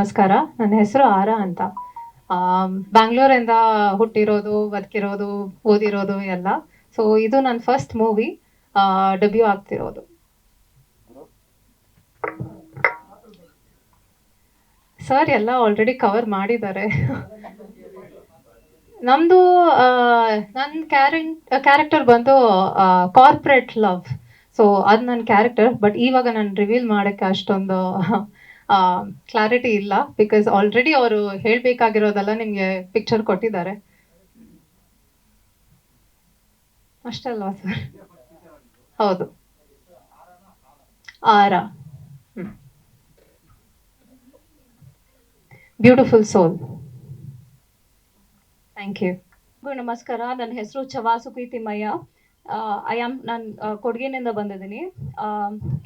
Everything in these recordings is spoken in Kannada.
ನಮಸ್ಕಾರ. ನನ್ನ ಹೆಸರು ಆರ ಅಂತ. ಬ್ಯಾಂಗ್ಳೂರಿಂದ ಹುಟ್ಟಿರೋದು, ಬದುಕಿರೋದು, ಓದಿರೋದು ಎಲ್ಲ. ಸೊ ಇದು ನನ್ನ ಫಸ್ಟ್ ಮೂವಿ ಡೆಬ್ಯೂ ಆಗ್ತಿರೋದು. ಸರ್ ಎಲ್ಲ ಆಲ್ರೆಡಿ ಕವರ್ ಮಾಡಿದ್ದಾರೆ. ನಮ್ದು ನನ್ನ ಕ್ಯಾರೆಂಟ್ ಕ್ಯಾರೆಕ್ಟರ್ ಬಂದು ಕಾರ್ಪೊರೇಟ್ ಲವ್ ಸೊ ಅದು ನನ್ನ ಕ್ಯಾರೆಕ್ಟರ್ ಬಟ್ ಇವಾಗ ನಾನು ರಿವೀಲ್ ಮಾಡೋಕ್ಕೆ ಅಷ್ಟೊಂದು ಕ್ಲಾರಿಟಿ ಇಲ್ಲ. ಬಿಕಾಸ್ ಆಲ್ರೆಡಿ ಅವರು ಹೇಳಬೇಕಾಗಿರೋದೆಲ್ಲ ನಿಮಗೆ ಪಿಕ್ಚರ್ ಕೊಟ್ಟಿದ್ದಾರೆ. ಅಷ್ಟಲ್ವಾ ಸರ್ ಹೌದು. ಆರ. ಬ್ಯೂಟಿಫುಲ್ ಸೋಲ್ ಥ್ಯಾಂಕ್ ಯು ನಮಸ್ಕಾರ. ನನ್ನ ಹೆಸರು ಚವಾ ತಿಮ್ಮಯ್ಯ ಐ ಆಮ್ ನಾನು ಕೊಡಗಿನಿಂದ ಬಂದಿದ್ದೀನಿ.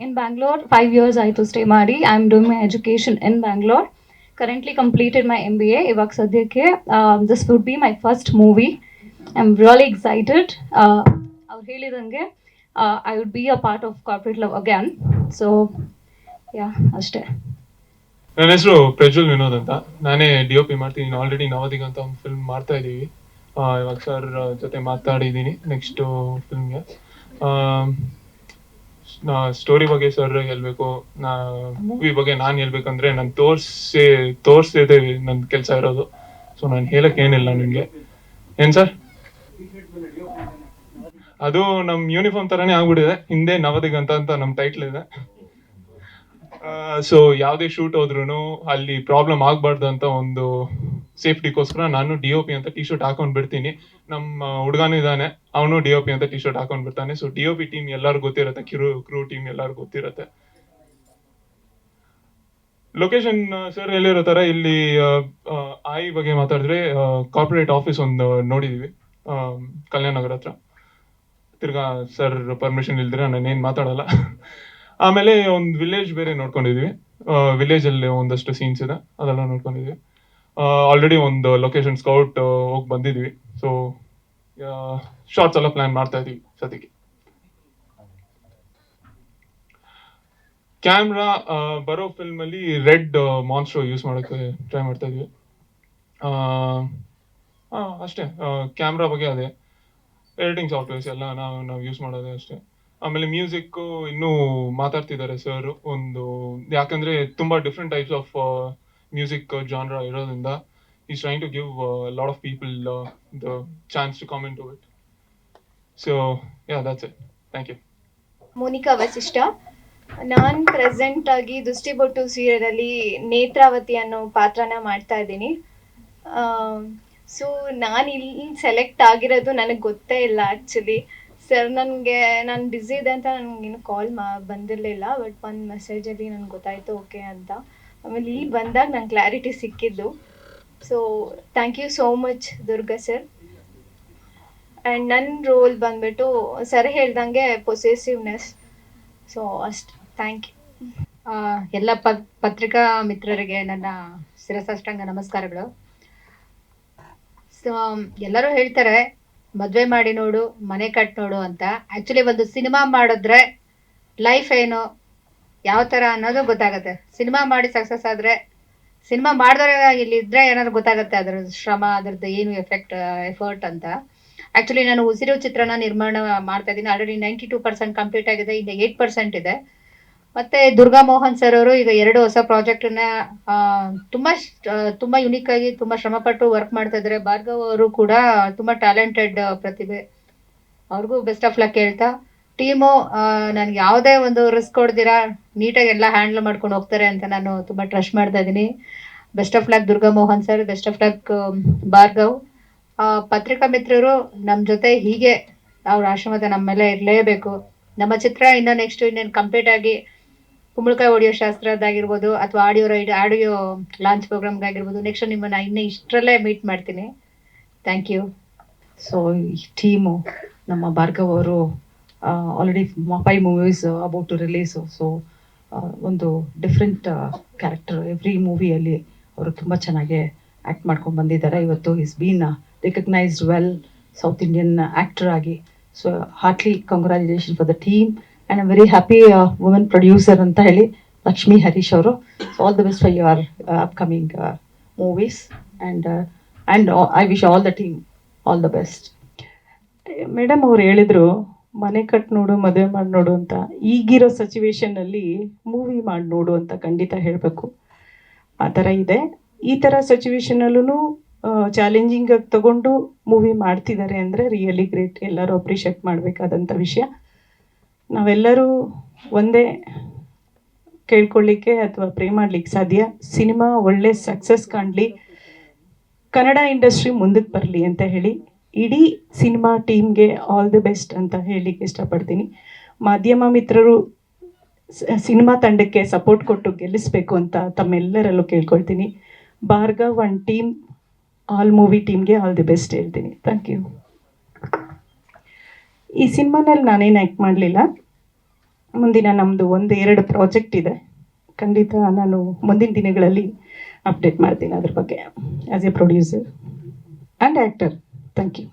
ಇನ್ ಬ್ಯಾಂಗ್ಳೂರ್ ಫೈವ್ ಇಯರ್ಸ್ ಆಯಿತು ಸ್ಟೇ ಮಾಡಿ. I am doing my education in Bangalore currently completed my M B A ಇವಾಗ ಸದ್ಯಕ್ಕೆ this would be my first movie I am really excited ಅವ್ರು ಹೇಳಿದಂಗೆ I would be a part of corporate love again so yeah ಅಷ್ಟೇ. ನನ್ನ ಹೆಸರು ಪ್ರಜ್ವಲ್ ವಿನೋದ್ ಅಂತ. ನಾನೇ ಡಿ ಒ ಪಿ ಮಾಡ್ತೀನಿ. ಆಲ್ರೆಡಿ ನವದಿಗ ಅಂತ ಒಂದು ಫಿಲ್ಮ್ ಮಾಡ್ತಾ ಇದ್ದೀವಿ. ಇವಾಗ ಸರ್ ಜೊತೆ ಮಾತಾಡಿದ್ದೀನಿ ನೆಕ್ಸ್ಟ್ ಫಿಲ್ಮ್ಗೆ ಸ್ಟೋರಿ ಬಗ್ಗೆ ಸರ್ ಹೇಳ್ಬೇಕು. ನಾ ಮೂವಿ ಬಗ್ಗೆ ನಾನು ಹೇಳ್ಬೇಕಂದ್ರೆ ನಾನು ತೋರ್ಸಿ, ತೋರಿಸಿದೆ ನನ್ನ ಕೆಲಸ ಇರೋದು. ಸೊ ನಾನು ಹೇಳಕ್ ಏನಿಲ್ಲ ನಿಮಗೆ. ಏನ್ ಸರ್ ಅದು ನಮ್ ಯೂನಿಫಾರ್ಮ್ ತರಾನೇ ಆಗ್ಬಿಟ್ಟಿದೆ. ಹಿಂದೆ ನವದಿಗಂತ ಅಂತ ನಮ್ ಟೈಟ್ಲ್ ಇದೆ. ಸೊ ಯಾವುದೇ ಶೂಟ್ ಹೋದ್ರು ಅಲ್ಲಿ ಪ್ರಾಬ್ಲಮ್ ಆಗ್ಬಾರ್ದು ಅಂತ ಒಂದು ಸೇಫ್ಟಿಗೋಸ್ಕರ ನಾನು ಡಿ ಒ ಪಿ ಅಂತ ಟಿ ಶರ್ಟ್ ಹಾಕೊಂಡ್ ಬಿಡ್ತೀನಿ. ನಮ್ಮ ಹುಡುಗನೂ ಇದ್ದಾನೆ, ಅವನು ಡಿ ಒ ಪಿ ಅಂತ ಟಿ ಶರ್ಟ್ ಹಾಕೊಂಡ್ ಬಿಡ್ತಾನೆ. So D O P team ಎಲ್ಲಾರು ಗೊತ್ತಿರುತ್ತೆ, ಕ್ರೂ ಕ್ರೂ ಟೀಮ್ ಎಲ್ಲಾರು ಗೊತ್ತಿರುತ್ತೆ. ಲೊಕೇಶನ್ ಸರ್ ಎಲ್ಲಿರೋ ತರ ಇಲ್ಲಿ ಆಯಿ ಬಗ್ಗೆ ಮಾತಾಡಿದ್ರೆ ಕಾರ್ಪೊರೇಟ್ ಆಫೀಸ್ ಒಂದು ನೋಡಿದೀವಿ. ಕಲ್ಯಾಣ ನಗರ ಹತ್ರ. ತಿರ್ಗಾ ಸರ್ ಪರ್ಮಿಷನ್ ಇಲ್ದಿರ ನಾನು ಏನ್ ಮಾತಾಡಲ್ಲ. ಆಮೇಲೆ ಒಂದು ವಿಲೇಜ್ ಬೇರೆ ನೋಡ್ಕೊಂಡಿದೀವಿ. ವಿಲೇಜ್ ಅಲ್ಲಿ ಒಂದಷ್ಟು ಸೀನ್ಸ್ ಇದೆ, ಅದೆಲ್ಲ ನೋಡ್ಕೊಂಡಿದೀವಿ. ಆಲ್ರೆಡಿ ಒಂದು ಲೊಕೇಶನ್ ಸ್ಕೌಟ್ ಹೋಗಿ ಬಂದಿದ್ವಿ. ಸೊ ಶಾರ್ಟ್ಸ್ ಎಲ್ಲ ಪ್ಲಾನ್ ಮಾಡ್ತಾ ಇದೀವಿ ಸದ್ಯಕ್ಕೆ. ಕ್ಯಾಮ್ರಾ ಬರೋ ಫಿಲ್ಮ್ ಅಲ್ಲಿ ರೆಡ್ ಮಾನ್ಸ್ಟ್ರೋ ಯೂಸ್ ಮಾಡೋಕೆ ಟ್ರೈ ಮಾಡ್ತಾ ಇದೀವಿ. ಅಷ್ಟೇ. ಕ್ಯಾಮ್ರಾ ಬಗ್ಗೆ ಅದೇ. ಎಡಿಟಿಂಗ್ ಸಾಫ್ಟ್ವೇರ್ಸ್ ಎಲ್ಲ ನಾವು ನಾವು ಯೂಸ್ ಮಾಡೋದೇ ಅಷ್ಟೇ. ಆಮೇಲೆ ಮ್ಯೂಸಿಕ್ ಇನ್ನೂ ಮಾತಾಡ್ತಿದ್ದಾರೆ ಸರ್ ಒಂದು, ಯಾಕಂದ್ರೆ ತುಂಬಾ different types of music genre ಇರೋದ್ರಿಂದ is trying to give lot of people the chance to come to it so yeah that's it thank you Monica Vasishta non present ಆಗಿ ದೃಷ್ಟಿಬೊಟ್ಟು ಸೀರಿಯಲಲ್ಲಿ ನೇತ್ರಾವತಿ ಅನ್ನೋ ಪಾತ್ರನ ಮಾಡ್ತಾ ಇದ್ದೀನಿ. ಸೊ ನಾನು ಇಲ್ಲಿ ಸೆಲೆಕ್ಟ್ ಆಗಿರೋದು ನನಗೆ ಗೊತ್ತೇ ಇಲ್ಲ ಆ್ಯಕ್ಚುಲಿ ಸರ್ ನನಗೆ, ನಾನು ಬ್ಯುಸಿ ಇದೆ ಅಂತ ನನಗೇನು ಕಾಲ್ ಮಾ ಬಂದಿರಲಿಲ್ಲ ಬಟ್ ಒಂದು ಮೆಸೇಜಲ್ಲಿ ನನಗೆ ಗೊತ್ತಾಯಿತು ಓಕೆ ಅಂತ. ಆಮೇಲೆ ಇಲ್ಲಿ ಬಂದಾಗ ನಂಗೆ ಕ್ಲಾರಿಟಿ ಸಿಕ್ಕಿದ್ದು. So thank you so much Durga sir and ನನ್ನ ರೋಲ್ ಬಂದ್ಬಿಟ್ಟು ಸರ್ ಹೇಳ್ದಂಗೆ ಪೊಸೆಸಿವ್ನೆಸ್ ಸೊ ಅಷ್ಟು ಥ್ಯಾಂಕ್ ಯು ಎಲ್ಲ ಪ- ಪತ್ರಿಕಾ ಮಿತ್ರರಿಗೆ ನನ್ನ ಶಿರಸಾಷ್ಟಾಂಗ ನಮಸ್ಕಾರಗಳು. ಸೊ ಎಲ್ಲರೂ ಹೇಳ್ತಾರೆ, ಮದುವೆ ಮಾಡಿ ನೋಡು, ಮನೆ ಕಟ್ಟಿ ನೋಡು ಅಂತ. ಆ್ಯಕ್ಚುಲಿ ಒಂದು ಸಿನಿಮಾ ಮಾಡಿದ್ರೆ ಲೈಫ್ ಏನು? ಯಾವ ಥರ ಅನ್ನೋದು ಗೊತ್ತಾಗುತ್ತೆ. ಸಿನಿಮಾ ಮಾಡಿ ಸಕ್ಸಸ್ ಆದ್ರೆ ಸಿನಿಮಾ ಮಾಡಿದ್ರೆ ಇಲ್ಲಿ ಇದ್ರೆ ಏನಾದ್ರು ಗೊತ್ತಾಗುತ್ತೆ ಅದ್ರ ಶ್ರಮ ಅದ್ರದ್ದು ಏನು ಎಫೆಕ್ಟ್ ಎಫರ್ಟ್ ಅಂತ. ಆ್ಯಕ್ಚುಲಿ ನಾನು ಉಸಿರು ಚಿತ್ರನ ನಿರ್ಮಾಣ ಮಾಡ್ತಾ ಇದ್ದೀನಿ. Already ninety two percent complete ಆಗಿದೆ ಈಗ ಏಯ್ಟ್ ಪರ್ಸೆಂಟ್ ಇದೆ. ಮತ್ತೆ ದುರ್ಗಾ ಮೋಹನ್ ಸರ್ ಅವರು ಈಗ ಎರಡು ಹೊಸ ಪ್ರಾಜೆಕ್ಟ್ನ ಆ, ತುಂಬಾ ತುಂಬಾ ಯುನಿಕ್ ಆಗಿ ತುಂಬಾ ಶ್ರಮಪಟ್ಟು ವರ್ಕ್ ಮಾಡ್ತಾ ಇದ್ದಾರೆ. ಭಾರ್ಗವ್ ಅವರು ಕೂಡ ತುಂಬಾ ಟ್ಯಾಲೆಂಟೆಡ್ ಪ್ರತಿಭೆ. ಅವ್ರಿಗೂ ಬೆಸ್ಟ್ ಆಫ್ ಲಕ್ ಹೇಳ್ತಾ. ಟೀಮು ನನ್ಗೆ ಯಾವುದೇ ಒಂದು ರಿಸ್ಕ್ ಕೊಡ್ದಿರಾ ನೀಟಾಗಿ ಎಲ್ಲ ಹ್ಯಾಂಡಲ್ ಮಾಡ್ಕೊಂಡು ಹೋಗ್ತಾರೆ ಅಂತ ನಾನು ತುಂಬಾ ಟ್ರಸ್ಟ್ ಮಾಡ್ತಾ ಇದ್ದೀನಿ. Best of luck Durga Mohan sir best of luck Bhargav. ಪತ್ರಿಕಾ ಮಿತ್ರರು ನಮ್ಮ ಜೊತೆ ಹೀಗೆ ಅವ್ರ ಆಶ್ರಮದ ನಮ್ಮ ಮೇಲೆ ಇರಲೇಬೇಕು. ನಮ್ಮ ಚಿತ್ರ ಇನ್ನು ನೆಕ್ಸ್ಟ್ ಇನ್ನೇನು ಕಂಪ್ಲೀಟ್ ಆಗಿ ಕುಂಬಳಕಾಯಿ ಆಡಿಯೋ ಶಾಸ್ತ್ರದ್ದಾಗಿರ್ಬೋದು ಅಥವಾ ಆಡಿಯೋ ರೈಡ್ ಆಡಿಯೋ ಲಾಂಚ್ ಪ್ರೋಗ್ರಾಮ್ಗಾಗಿರ್ಬೋದು ನೆಕ್ಸ್ಟ್ ನಿಮ್ಮನ್ನ ಇನ್ನೂ ಇಷ್ಟರಲ್ಲೇ ಮೀಟ್ ಮಾಡ್ತೀನಿ. ಥ್ಯಾಂಕ್ ಯು ಸೊ ಈ ಟೀಮು ನಮ್ಮ ಭಾರ್ಗವ್ ಅವರು already five movies about to release so ಒಂದು ಡಿಫ್ರೆಂಟ್ ಕ್ಯಾರೆಕ್ಟರ್ ಎವ್ರಿ ಮೂವಿಯಲ್ಲಿ ಅವರು ತುಂಬ ಚೆನ್ನಾಗಿ ಆ್ಯಕ್ಟ್ ಮಾಡ್ಕೊಂಡು ಬಂದಿದ್ದಾರೆ. ಇವತ್ತು is been recognised well south Indian actor ಆಗಿ. So heartly congratulation for the team and I very happy women producer ಅಂತ ಹೇಳಿ ಲಕ್ಷ್ಮೀ ಹರೀಶ್ ಅವರು. So all the best for your upcoming movies and and I wish all the team all the best madam ಅವ್ರು ಹೇಳಿದ್ರು ಮನೆ ಕಟ್ ನೋಡು, ಮದುವೆ ಮಾಡಿ ನೋಡು ಅಂತ ಈಗಿರೋ ಸಿಚುವೇಶನ್ ಅಲ್ಲಿ ಮೂವಿ ಮಾಡಿ ನೋಡು ಅಂತ ಖಂಡಿತ ಹೇಳಬೇಕು. ಆ ಥರ ಇದೆ. ಈ ಥರ ಸಿಚುವೇಶನಲ್ಲೂ ಚಾಲೆಂಜಿಂಗ್ ಆಗಿ ತಗೊಂಡು ಮೂವಿ ಮಾಡ್ತಿದ್ದಾರೆ ಅಂದರೆ ರಿಯಲಿ ಗ್ರೇಟ್ ಎಲ್ಲರೂ ಅಪ್ರಿಷಿಯೇಟ್ ಮಾಡಬೇಕಾದಂಥ ವಿಷಯ. ನಾವೆಲ್ಲರೂ ಒಂದೇ ಕೇಳ್ಕೊಳ್ಳಿಕ್ಕೆ ಅಥವಾ ಪ್ರೇ ಮಾಡ್ಲಿಕ್ಕೆ ಸಾಧ್ಯ. ಸಿನಿಮಾ ಒಳ್ಳೆ ಸಕ್ಸಸ್ ಕಾಣಲಿ. ಕನ್ನಡ ಇಂಡಸ್ಟ್ರಿ ಮುಂದಕ್ಕೆ ಬರಲಿ ಅಂತ ಹೇಳಿ. ಇಡೀ ಸಿನಿಮಾ ಟೀಮ್ಗೆ ಆಲ್ ದಿ ಬೆಸ್ಟ್ ಅಂತ ಹೇಳಲಿಕ್ಕೆ ಇಷ್ಟಪಡ್ತೀನಿ. ಮಾಧ್ಯಮ ಮಿತ್ರರು ಸಿನಿಮಾ ತಂಡಕ್ಕೆ ಸಪೋರ್ಟ್ ಕೊಟ್ಟು ಗೆಲ್ಲಿಸ್ಬೇಕು ಅಂತ ತಮ್ಮೆಲ್ಲರಲ್ಲೂ ಕೇಳ್ಕೊಳ್ತೀನಿ. Bhargav one team all movie ಟೀಮ್ಗೆ ಆಲ್ ದಿ ಬೆಸ್ಟ್ ಹೇಳ್ತೀನಿ. ಥ್ಯಾಂಕ್ ಯು ಈ ಸಿನಿಮಾನಲ್ಲಿ ನಾನೇನು ಆ್ಯಕ್ಟ್ ಮಾಡಲಿಲ್ಲ. ಮುಂದಿನ ನಮ್ಮದು ಒಂದು ಎರಡು ಪ್ರಾಜೆಕ್ಟ್ ಇದೆ. ಖಂಡಿತ ನಾನು ಮುಂದಿನ ದಿನಗಳಲ್ಲಿ ಅಪ್ಡೇಟ್ ಮಾಡ್ತೀನಿ ಅದ್ರ ಬಗ್ಗೆ. As a producer and actor thank you